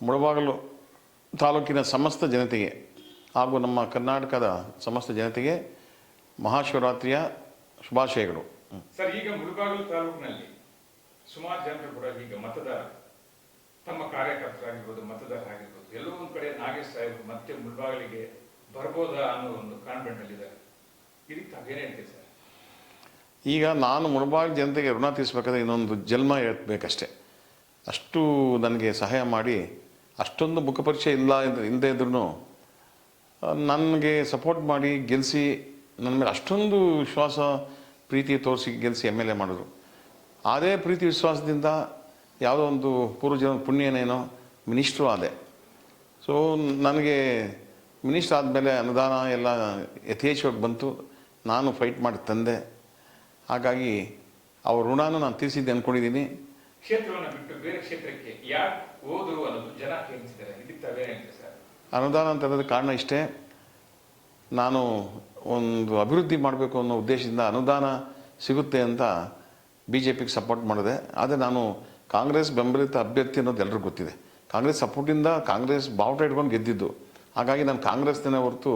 ಮುಳಬಾಗಲು ತಾಲೂಕಿನ ಸಮಸ್ತ ಜನತೆಗೆ ಹಾಗೂ ನಮ್ಮ ಕರ್ನಾಟಕದ ಸಮಸ್ತ ಜನತೆಗೆ ಮಹಾಶಿವರಾತ್ರಿಯ ಶುಭಾಶಯಗಳು. ಸರ್ ಈಗ ಮುಳುಬಾಗಿಲು ತಾಲೂಕಿನಲ್ಲಿ ಸುಮಾರು ಜನರು ಕೂಡ ಈಗ ಮತದಾರ ತಮ್ಮ ಕಾರ್ಯಕರ್ತರಾಗಿರ್ಬೋದು ಮತದಾರರಾಗಿರ್ಬೋದು ಎಲ್ಲೋ ಒಂದು ಕಡೆ ನಾಗೇಶ್ ಸಾಹೇಬ್ ಮತ್ತೆ ಮುಳುಬಾಗಿಲಿಗೆ ಬರ್ಬೋದಾ ಅನ್ನೋ ಒಂದು ಕಾನ್ಫಿಡೆಂಟ್ ಅಲ್ಲಿದ್ದಾರೆ ಇದಕ್ಕೆ ತಾವೇನು ಹೇಳ್ತೀವಿ ಸರ್? ಈಗ ನಾನು ಮುಳಬಾಗಿಲು ಜನತೆಗೆ ಋಣ ತೀರಿಸ್ಬೇಕಾದ್ರೆ ಇನ್ನೊಂದು ಜನ್ಮ ಎತ್ತಬೇಕಷ್ಟೆ ಅಷ್ಟು ನನಗೆ ಸಹಾಯ ಮಾಡಿ ಅಷ್ಟೊಂದು ಮುಖಪರಿಚಯ ಇಲ್ಲ ಇಲ್ಲದೆ ಇದ್ರೂ ನನಗೆ ಸಪೋರ್ಟ್ ಮಾಡಿ ಗೆಲ್ಲಿಸಿ ನನ್ನ ಮೇಲೆ ಅಷ್ಟೊಂದು ವಿಶ್ವಾಸ ಪ್ರೀತಿ ತೋರಿಸಿ ಗೆಲ್ಲಿಸಿ ಎಂ ಎಲ್ ಎ ಮಾಡಿದ್ರು. ಅದೇ ಪ್ರೀತಿ ವಿಶ್ವಾಸದಿಂದ ಯಾವುದೋ ಒಂದು ಪೂರ್ವಜನ ಪುಣ್ಯನೇನೋ ಮಿನಿಸ್ಟ್ರು ಆದೆ. ಸೊ ನನಗೆ ಮಿನಿಸ್ಟರ್ ಆದಮೇಲೆ ಅನುದಾನ ಎಲ್ಲ ಯಥೇಚ್ಛವಾಗಿ ಬಂತು. ನಾನು ಫೈಟ್ ಮಾಡಿ ತಂದೆ. ಹಾಗಾಗಿ ಅವ್ರ ಋಣನೂ ನಾನು ತೀರಿಸಿದ್ದೆ ಅಂದ್ಕೊಂಡಿದ್ದೀನಿ ಕ್ಷೇತ್ರವನ್ನು ಬಿಟ್ಟು ಬೇರೆ ಕ್ಷೇತ್ರಕ್ಕೆ ಯಾಕೆ ಹೋದರು ಅನ್ನೋದು ಜನ ಕೇಳಿಸಿದ್ದಾರೆ ಇದಕ್ಕೆ ಸರ್. ಅನುದಾನ ಅಂತ ಅನ್ನೋದು ಕಾರಣ ಇಷ್ಟೇ. ನಾನು ಒಂದು ಅಭಿವೃದ್ಧಿ ಮಾಡಬೇಕು ಅನ್ನೋ ಉದ್ದೇಶದಿಂದ ಅನುದಾನ ಸಿಗುತ್ತೆ ಅಂತ ಬಿ ಜೆ ಪಿಗೆ ಸಪೋರ್ಟ್ ಮಾಡಿದೆ. ಆದರೆ ನಾನು ಕಾಂಗ್ರೆಸ್ ಬೆಂಬಲಿತ ಅಭ್ಯರ್ಥಿ ಅನ್ನೋದು ಎಲ್ಲರಿಗೂ ಗೊತ್ತಿದೆ. ಕಾಂಗ್ರೆಸ್ ಸಪೋರ್ಟಿಂದ ಕಾಂಗ್ರೆಸ್ ಬಾವುಟ ಇಟ್ಕೊಂಡು ಗೆದ್ದಿದ್ದು. ಹಾಗಾಗಿ ನಾನು ಕಾಂಗ್ರೆಸ್ನೇ ಹೊರತು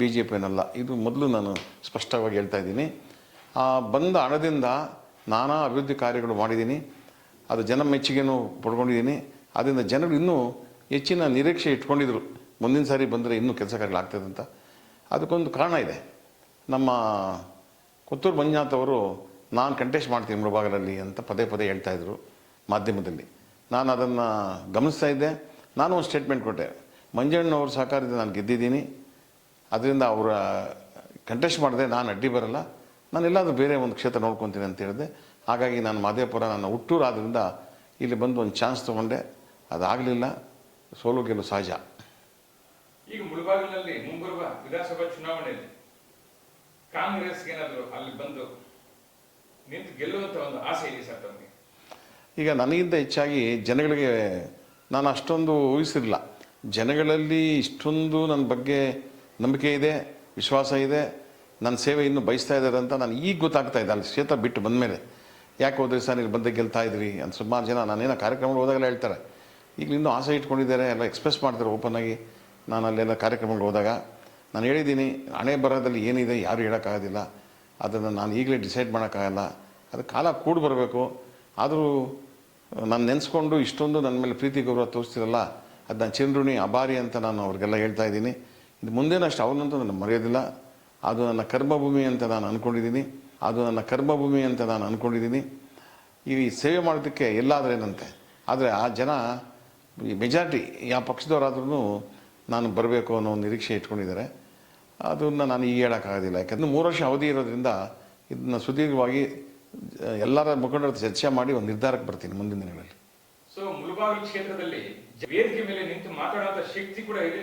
ಬಿ ಜೆ ಪಿನಲ್ಲ ಇದು ಮೊದಲು ನಾನು ಸ್ಪಷ್ಟವಾಗಿ ಹೇಳ್ತಾ ಇದ್ದೀನಿ. ಬಂದ ಹಣದಿಂದ ನಾನಾ ಅಭಿವೃದ್ಧಿ ಕಾರ್ಯಗಳು ಮಾಡಿದ್ದೀನಿ. ಅದು ಜನ ಮೆಚ್ಚುಗೆನೂ ಪಡ್ಕೊಂಡಿದ್ದೀನಿ. ಅದರಿಂದ ಜನರು ಇನ್ನೂ ಹೆಚ್ಚಿನ ನಿರೀಕ್ಷೆ ಇಟ್ಕೊಂಡಿದ್ರು. ಮುಂದಿನ ಸಾರಿ ಬಂದರೆ ಇನ್ನೂ ಕೆಲಸ ಕಾರ್ಯಗಳಾಗ್ತದೆ ಅಂತ ಅದಕ್ಕೊಂದು ಕಾರಣ ಇದೆ. ನಮ್ಮ ಕುತ್ತೂರು ಮಂಜುನಾಥ್ ಅವರು, ನಾನು ಕಂಟೆಸ್ಟ್ ಮಾಡ್ತೀನಿ ಮುಳಬಾಗಲಲ್ಲಿ ಅಂತ ಪದೇ ಪದೇ ಹೇಳ್ತಾ ಇದ್ರು ಮಾಧ್ಯಮದಲ್ಲಿ. ನಾನು ಅದನ್ನು ಗಮನಿಸ್ತಾ ಇದ್ದೆ. ನಾನು ಒಂದು ಸ್ಟೇಟ್ಮೆಂಟ್ ಕೊಟ್ಟೆ. ಮಂಜಣ್ಣವ್ರ ಸಹಕಾರದಿಂದ ನಾನು ಗೆದ್ದಿದ್ದೀನಿ. ಅದರಿಂದ ಅವರ ಕಂಟೆಸ್ಟ್ ಮಾಡಿದೆ, ನಾನು ಅಡ್ಡಿ ಬರಲ್ಲ. ನಾನು ಎಲ್ಲಾದರೂ ಬೇರೆ ಒಂದು ಕ್ಷೇತ್ರ ನೋಡ್ಕೊತೀನಿ ಅಂತ ಹೇಳಿದೆ. ಹಾಗಾಗಿ ನಾನು ಮಾದೇಪುರ ನನ್ನ ಹುಟ್ಟೂರಾದ್ರಿಂದ ಇಲ್ಲಿ ಬಂದು ಒಂದು ಚಾನ್ಸ್ ತೊಗೊಂಡೆ. ಅದಾಗಲಿಲ್ಲ ಸೋಲು ಗೆಲುವು ಸಹಜ. ಈಗ ಮುಳಬಾಗಿಲಲ್ಲಿ ಮುಂಬರುವ ವಿಧಾನಸಭಾ ಚುನಾವಣೆಯಲ್ಲಿ ಕಾಂಗ್ರೆಸ್ ಏನಾದರೂ ಅಲ್ಲಿ ಬಂದು ನಿಂತು ಗೆಲ್ಲುವಂಥ ಒಂದು ಆಸೆ ಇದೆ ಸರ್ ತಮಗೆ? ಈಗ ನನಗಿಂತ ಹೆಚ್ಚಾಗಿ ಜನಗಳಿಗೆ ನಾನು ಅಷ್ಟೊಂದು ಊಹಿಸಿರಲಿಲ್ಲ. ಜನಗಳಲ್ಲಿ ಇಷ್ಟೊಂದು ನನ್ನ ಬಗ್ಗೆ ನಂಬಿಕೆ ಇದೆ ವಿಶ್ವಾಸ ಇದೆ. ನನ್ನ ಸೇವೆ ಇನ್ನೂ ಬಯಸ್ತಾ ಇದ್ದಾರೆ ಅಂತ ನಾನು ಈಗ ಗೊತ್ತಾಗ್ತಾ ಇದೆ ಅಲ್ಲಿ ಕ್ಷೇತ್ರ ಬಿಟ್ಟು ಬಂದಮೇಲೆ. ಯಾಕೆ ಹೋದ್ರಿ ಸರ್ ಇಲ್ಲಿ ಬಂದು ಗೆಲ್ತಾ ಇದ್ರಿ ಅಂತ ಸುಮಾರು ಜನ ನಾನೇನೋ ಕಾರ್ಯಕ್ರಮಗಳು ಹೋದಾಗೆಲ್ಲ ಹೇಳ್ತಾರೆ. ಈಗ ಇನ್ನೂ ಆಸೆ ಇಟ್ಕೊಂಡಿದ್ದಾರೆ, ಎಲ್ಲ ಎಕ್ಸ್ಪ್ರೆಸ್ ಮಾಡ್ತಾರೆ ಓಪನ್ ಆಗಿ. ನಾನು ಅಲ್ಲೆಲ್ಲ ಕಾರ್ಯಕ್ರಮಗಳು ಹೋದಾಗ ನಾನು ಹೇಳಿದ್ದೀನಿ, ಹಣೆ ಬರೋದಲ್ಲಿ ಏನಿದೆ ಯಾರು ಹೇಳೋಕ್ಕಾಗೋದಿಲ್ಲ. ಅದನ್ನು ನಾನು ಈಗಲೇ ಡಿಸೈಡ್ ಮಾಡೋಕ್ಕಾಗಲ್ಲ. ಅದು ಕಾಲ ಕೂಡಿ ಬರಬೇಕು. ಆದರೂ ನಾನು ನೆನೆಸ್ಕೊಂಡು ಇಷ್ಟೊಂದು ನನ್ನ ಮೇಲೆ ಪ್ರೀತಿ ಗೌರವ ತೋರಿಸ್ತಿರಲ್ಲ, ಅದು ನಾನು ಚಂದ್ರುಣಿ ಅಬಾರಿ ಅಂತ ನಾನು ಅವ್ರಿಗೆಲ್ಲ ಹೇಳ್ತಾ ಇದ್ದೀನಿ. ಇದು ಮುಂದೇನಷ್ಟು ಅವನಂತೂ ನಾನು ಮರೆಯೋದಿಲ್ಲ. ಅದು ನನ್ನ ಕರ್ಮಭೂಮಿ ಅಂತ ನಾನು ಅಂದ್ಕೊಂಡಿದ್ದೀನಿ ಅದು ನನ್ನ ಕರ್ಮಭೂಮಿ ಅಂತ ನಾನು ಅಂದ್ಕೊಂಡಿದ್ದೀನಿ ಈ ಸೇವೆ ಮಾಡೋದಕ್ಕೆ ಎಲ್ಲಾದ್ರೇನಂತೆ ಆದರೆ ಆ ಜನ, ಈ ಮೆಜಾರಿಟಿ ಯಾವ ಪಕ್ಷದವರಾದ್ರೂ ನಾನು ಬರಬೇಕು ಅನ್ನೋ ಒಂದು ನಿರೀಕ್ಷೆ ಇಟ್ಕೊಂಡಿದ್ದಾರೆ. ಅದನ್ನು ನಾನು ಈಗ ಹೇಳೋಕ್ಕಾಗೋದಿಲ್ಲ. ಯಾಕಂದರೆ ಮೂರು ವರ್ಷ ಅವಧಿ ಇರೋದ್ರಿಂದ ಇದನ್ನು ಸುದೀರ್ಘವಾಗಿ ಎಲ್ಲರ ಮುಖಂಡರ ಚರ್ಚೆ ಮಾಡಿ ಒಂದು ನಿರ್ಧಾರಕ್ಕೆ ಬರ್ತೀನಿ ಮುಂದಿನ ದಿನಗಳಲ್ಲಿ. ಸೊ ಮುಳುಬಾಗಿಲು ಕ್ಷೇತ್ರದಲ್ಲಿ ವೇದಿಕೆ ಮೇಲೆ ನಿಂತು ಮಾತಾಡುವಂತ ಶಕ್ತಿ ಕೂಡ ಇದೆ.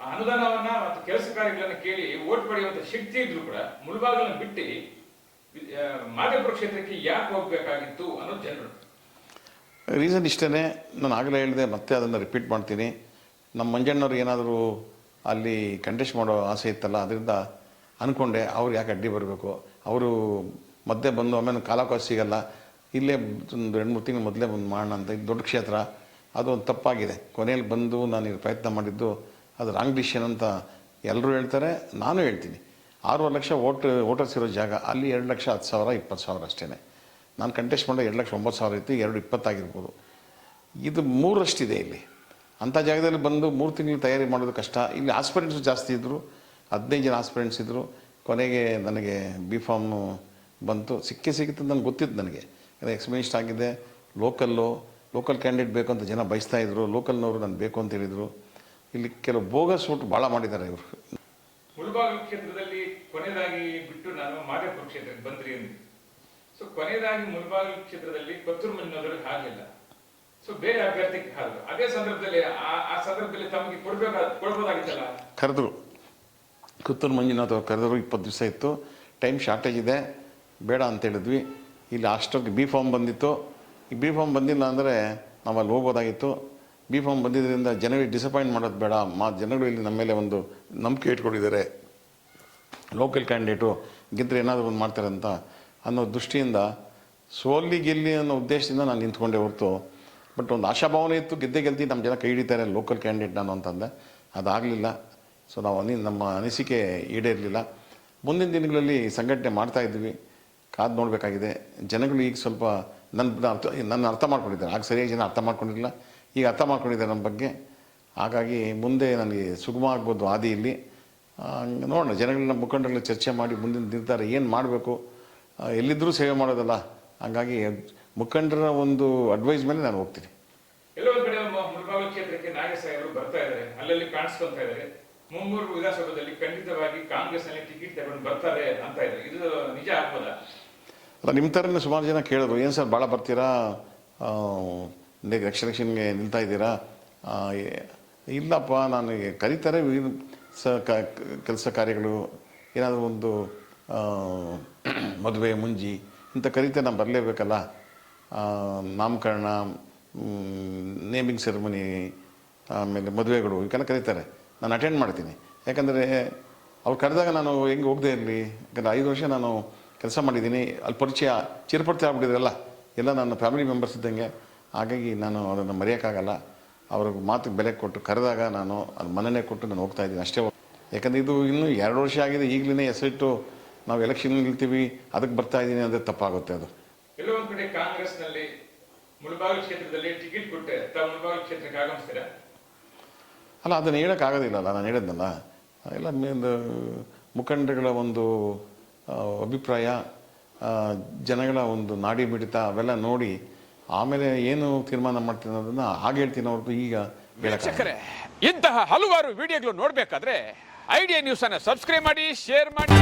ಅನುದಾನವನ್ನ ಮತ್ತು ಕೆಲಸ ಕಾರ್ಯಗಳನ್ನ ಕೇಳಿ, ಓಟ್ ಪಡೆಯುವಂತ ಶಕ್ತಿ ಇದ್ರು ಕೂಡ ಮುಳುಬಾಗಿಲನ್ನು ಬಿಟ್ಟು ಕ್ಷೇತ್ರಕ್ಕೆ ಯಾಕೆ ಹೋಗಬೇಕಾಗಿತ್ತು ಅನ್ನೋದು ರೀಸನ್ ಇಷ್ಟೇ ನಾನು ಆಗಲೇ ಹೇಳಿದೆ, ಮತ್ತೆ ಅದನ್ನು ರಿಪೀಟ್ ಮಾಡ್ತೀನಿ. ನಮ್ಮ ಮಂಜಣ್ಣವ್ರು ಏನಾದರೂ ಅಲ್ಲಿ ಕಂಟೆಸ್ಟ್ ಮಾಡೋ ಆಸೆ ಇತ್ತಲ್ಲ, ಅದರಿಂದ ಅಂದ್ಕೊಂಡೆ ಅವ್ರು ಯಾಕೆ ಅಡ್ಡಿ ಬರಬೇಕು? ಅವರು ಮಧ್ಯೆ ಬಂದು, ಆಮೇಲೆ ಕಾಲಾವಕಾಶ ಸಿಗಲ್ಲ. ಇಲ್ಲೇ ಒಂದು ಎರಡು ಮೂರು ತಿಂಗಳು ಮೊದಲೇ ಬಂದು ಮಾಡೋಣ ಅಂತ. ಇದು ದೊಡ್ಡ ಕ್ಷೇತ್ರ. ಅದು ಒಂದು ತಪ್ಪಾಗಿದೆ. ಕೊನೆಯಲ್ಲಿ ಬಂದು ನಾನು ಪ್ರಯತ್ನ ಮಾಡಿದ್ದು, ಅದು ರಾಂಗ್ ಡಿಸಿಷನ್ ಅಂತ ಎಲ್ಲರೂ ಹೇಳ್ತಾರೆ, ನಾನು ಹೇಳ್ತೀನಿ. ಆರೂವರೆ ಲಕ್ಷ ಓಟ್ ವೋಟರ್ಸ್ ಇರೋ ಜಾಗ, ಅಲ್ಲಿ ಎರಡು ಲಕ್ಷ ಹತ್ತು ಸಾವಿರ, ಇಪ್ಪತ್ತು ಸಾವಿರ ಅಷ್ಟೇ ನಾನು ಕಂಟೆಸ್ಟ್ ಮಾಡಿದ ಎರಡು ಲಕ್ಷ ಒಂಬತ್ತು ಸಾವಿರ ಇತ್ತು ಎರಡು ಇಪ್ಪತ್ತಾಗಿರ್ಬೋದು ಇದು ಮೂರಷ್ಟಿದೆ ಇಲ್ಲಿ. ಅಂಥ ಜಾಗದಲ್ಲಿ ಬಂದು ಮೂರು ತಿಂಗಳು ತಯಾರಿ ಮಾಡೋದು ಕಷ್ಟ. ಇಲ್ಲಿ ಆಸ್ಪಿರೆಂಟ್ಸ್ ಜಾಸ್ತಿ ಇದ್ದರು ಹದಿನೈದು ಜನ ಆಸ್ಪಿರೆಂಟ್ಸ್ ಇದ್ದರು ಕೊನೆಗೆ ನನಗೆ ಬಿ ಫಾರ್ಮು ಬಂತು. ಸಿಕ್ಕೇ ಸಿಕ್ಕಿತ್ತು ನನಗೆ ಗೊತ್ತಿತ್ತು ನನಗೆ. ಎಕ್ಸ್ಪೀರಿಯನ್ಸ್ಡ್ ಆಗಿದೆ. ಲೋಕಲ್ಲು ಲೋಕಲ್ ಕ್ಯಾಂಡಿಡೇಟ್ ಬೇಕು ಅಂತ ಜನ ಬಯಸ್ತಾ ಇದ್ದರು ಲೋಕಲ್ನವರು ನಾನು ಬೇಕು ಅಂತ ಹೇಳಿದರು. ಇಲ್ಲಿ ಕೆಲವು ಬೋಗಸ್ ಊಟ ಭಾಳ ಮಾಡಿದ್ದಾರೆ ಇವರು. ಕೊನೆಯದಾಗಿ ಬಿಟ್ಟು ನಾನು ಮಾದೇಪುರ ಕ್ಷೇತ್ರಕ್ಕೆ ಬಂದ್ರಿ ಅಂದ್ರೆ ಸೊ ಕೊನೆಯದಾಗಿ ಮುಳುಬಾಗಿಲು ಕ್ಷೇತ್ರದಲ್ಲಿ ಕೊತ್ತೂರು ಮಂಜುನಾಥರಿಗೆ ಹಾಗಿಲ್ಲ ಸೊ ಬೇರೆ ಅಭ್ಯರ್ಥಿಗೆ ಹಾದ್ರು ಅದೇ ಸಂದರ್ಭದಲ್ಲಿ ಆ- ಸಂದರ್ಭದಲ್ಲಿ ತಮಗೆ ಕೊಡ್ಬೇಕಾದ ಕೊಡ್ಬೋದಾಗಿತ್ತಲ್ಲ? ಕರೆದ್ರು. ಕುತ್ತೂರು ಮಂಜುನಾಥ್ ಅವ್ರು ಕರೆದ್ರು, ಇಪ್ಪತ್ತು ದಿವಸ ಇತ್ತು. ಟೈಮ್ ಶಾರ್ಟೇಜ್ ಇದೆ. ಬೇಡ ಅಂತ ಹೇಳಿದ್ವಿ. ಇಲ್ಲಿ ಅಷ್ಟೊತ್ತಿಗೆ ಬಿ ಫಾರ್ಮ್ ಬಂದಿತ್ತು. ಈ ಬಿ ಫಾರ್ಮ್ ಬಂದಿಲ್ಲ ಅಂದರೆ ನಾವು ಅಲ್ಲಿ ಹೋಗೋದಾಗಿತ್ತು ಬಿ ಫಾರ್ಮ್ ಬಂದಿದ್ದರಿಂದ ಜನಗಳಿಗೆ ಡಿಸಪಾಯಿಂಟ್ ಮಾಡೋದು ಬೇಡ. ಮಾ, ಜನಗಳು ಇಲ್ಲಿ ನಮ್ಮ ಮೇಲೆ ಒಂದು ನಂಬಿಕೆ ಇಟ್ಕೊಂಡಿದ್ದಾರೆ. ಲೋಕಲ್ ಕ್ಯಾಂಡಿಡೇಟು ಗೆದ್ದರೆ ಏನಾದರೂ ಒಂದು ಮಾಡ್ತಾರೆ ಅಂತ ಅನ್ನೋ ದೃಷ್ಟಿಯಿಂದ ಸೋಲಿ ಗೆಲ್ಲಿ ಅನ್ನೋ ಉದ್ದೇಶದಿಂದ ನಾನು ನಿಂತ್ಕೊಂಡೆ ಹೊರತು. ಬಟ್ ಒಂದು ಆಶಾಭಾವನೆ ಇತ್ತು, ಗೆದ್ದೆ ಗೆಲ್ತಿ ನಮ್ಮ ಜನ ಕೈ ಹಿಡಿತಾರೆ ಲೋಕಲ್ ಕ್ಯಾಂಡಿಡೇಟ್ ನಾನು ಅಂತಂದೆ ಅದಾಗಲಿಲ್ಲ. ಸೊ ನಾವು ಅನಿ, ನಮ್ಮ ಅನಿಸಿಕೆ ಈಡೇರಲಿಲ್ಲ. ಮುಂದಿನ ದಿನಗಳಲ್ಲಿ ಸಂಘಟನೆ ಮಾಡ್ತಾ ಇದ್ವಿ. ಕಾದು ನೋಡಬೇಕಾಗಿದೆ. ಜನಗಳು ಈಗ ಸ್ವಲ್ಪ ನನ್ನ ಅರ್ಥ ನನ್ನ ಅರ್ಥ ಮಾಡ್ಕೊಂಡಿದ್ದಾರೆ. ಆಗ ಸರಿಯಾಗಿ ಜನ ಅರ್ಥ ಮಾಡ್ಕೊಂಡಿರಲಿಲ್ಲ. ಈಗ ಅರ್ಥ ಮಾಡ್ಕೊಂಡಿದ್ದಾರೆ ನಮ್ಮ ಬಗ್ಗೆ. ಹಾಗಾಗಿ ಮುಂದೆ ನನಗೆ ಸುಗಮ ಆಗ್ಬೋದು ಹಾದಿಯಲ್ಲಿ ನೋಡೋಣ ಜನಗಳನ್ನ ಮುಖಂಡರಲ್ಲಿ ಚರ್ಚೆ ಮಾಡಿ ಮುಂದಿನ ನಿರ್ಧಾರ ಏನು ಮಾಡಬೇಕು? ಎಲ್ಲಿದ್ದರೂ ಸೇವೆ ಮಾಡೋದಲ್ಲ. ಹಾಗಾಗಿ ಮುಖಂಡರ ಒಂದು ಅಡ್ವೈಸ್ ಮೇಲೆ ನಾನು ಹೋಗ್ತೀನಿ. ಎಲ್ಲೋ ಒಂದ್ ಕಡೆ ಮ- ಕ್ಷೇತ್ರಕ್ಕೆ ನಾಗೇಶ್ ಸಾಹೇಬರು ಬರ್ತಾ ಇದ್ದಾರೆ ಅಲ್ಲಲ್ಲಿ ಕಾಣಿಸ್ಕೊಂತ ಇದ್ದಾರೆ ಮುಂಬೂರು ವಿಧಾನಸೌಧದಲ್ಲಿ ಖಂಡಿತವಾಗಿ ಕಾಂಗ್ರೆಸ್ನಲ್ಲಿ ಟಿಕೆಟ್ ತಗೊಂಡು ಬರ್ತಾರೆ ಅಂತ ಇದ್ದಾರೆ ಇದು ನಿಜ ಆಗ್ಬೋದಾ ಅಲ್ಲ ನಿಮ್ಮ ಥರನೇ ಸುಮಾರು ಜನ ಕೇಳಿದ್ರು ಏನು ಸರ್ ಭಾಳ ಬರ್ತೀರಾ? ನೆಕ್ಸ್ಟ್ ಎಲೆಕ್ಷನ್ಗೆ ನಿಲ್ತಾ ಇದ್ದೀರಾ? ಇಲ್ಲಪ್ಪ ನಾನು ಕರೀತಾರೆ ಸ ಕೆಲಸ ಕಾರ್ಯಗಳು, ಏನಾದರೂ ಒಂದು ಮದುವೆ, ಮುಂಜಿ, ಇಂಥ ಕರೀತಾರೆ ನಾನು ಬರಲೇಬೇಕಲ್ಲ? ನಾಮಕರಣ ನೇಮಿಂಗ್ ಸೆರೆಮನಿ, ಆಮೇಲೆ ಮದುವೆಗಳು ಇವಕ್ಕೆಲ್ಲ ಕರೀತಾರೆ. ನಾನು ಅಟೆಂಡ್ ಮಾಡ್ತೀನಿ. ಯಾಕಂದರೆ, ಅವ್ರು ಕರೆದಾಗ ನಾನು ಹೆಂಗೆ ಹೋಗದೆ ಇರಲಿ? ಯಾಕಂದರೆ ಐದು ವರ್ಷ ನಾನು ಕೆಲಸ ಮಾಡಿದ್ದೀನಿ. ಅಲ್ಲಿ ಪರಿಚಯ, ಚಿರಪರಿಚಯ ಆಗ್ಬಿಟ್ಟಿದ್ರಲ್ಲ? ಎಲ್ಲ ನನ್ನ ಫ್ಯಾಮಿಲಿ ಮೆಂಬರ್ಸ್ ಇದ್ದಂಗೆ. ಹಾಗಾಗಿ ನಾನು ಅದನ್ನು ಮರೆಯೋಕ್ಕಾಗಲ್ಲ. ಅವ್ರಿಗೆ ಮಾತಿಗೆ ಬೆಲೆ ಕೊಟ್ಟು ಕರೆದಾಗ ನಾನು ಅದು ಮನೆಯೇ ಕೊಟ್ಟು ನಾನು ಹೋಗ್ತಾ ಇದ್ದೀನಿ ಅಷ್ಟೇ ಯಾಕಂದರೆ ಇದು ಇನ್ನೂ ಎರಡು ವರ್ಷ ಆಗಿದೆ ಈಗಲೇ ಹೆಸರಿಟ್ಟು ನಾವು ಎಲೆಕ್ಷನ್ ನಿಲ್ತೀವಿ ಅದಕ್ಕೆ ಬರ್ತಾ ಇದ್ದೀನಿ ಅಂದರೆ ತಪ್ಪಾಗುತ್ತೆ ಅದು. ಕೆಲವೊಂದು ಕಡೆ ಕಾಂಗ್ರೆಸ್ನಲ್ಲಿ ಮುಳಬಾಗಿಲು ಕ್ಷೇತ್ರದಲ್ಲಿ ಟಿಕೆಟ್ ಕೊಟ್ಟೆ ತಾವು ಮುಳಬಾಗಿಲು ಕ್ಷೇತ್ರಕ್ಕೆ ಆಗಮಿಸ್ತೀರಾ? ಅಲ್ಲ ಅದನ್ನು ಹೇಳೋಕ್ಕಾಗೋದಿಲ್ಲಲ್ಲ ನಾನು ಹೇಳಿದ್ನಲ್ಲ. ಎಲ್ಲ ಮುಖಂಡಗಳ ಒಂದು ಅಭಿಪ್ರಾಯ ಜನಗಳ ಒಂದು ನಾಡಿ ಮಿಡಿತ ಅವೆಲ್ಲ ನೋಡಿ ಆಮೇಲೆ ಏನು ತೀರ್ಮಾನ ಮಾಡ್ತೀನಿ ಅನ್ನೋದನ್ನ ಹಾಗೆ ಹೇಳ್ತೀನಿ ಅವ್ರದ್ದು ಈಗ ವೀಕ್ಷಕರೇ, ಇಂತಹ ಹಲವಾರು ವಿಡಿಯೋಗಳು ನೋಡಬೇಕಾದ್ರೆ ಐಡಿಯಾ ನ್ಯೂಸನ್ನು ಸಬ್ಸ್ಕ್ರೈಬ್ ಮಾಡಿ ಶೇರ್ ಮಾಡಿ.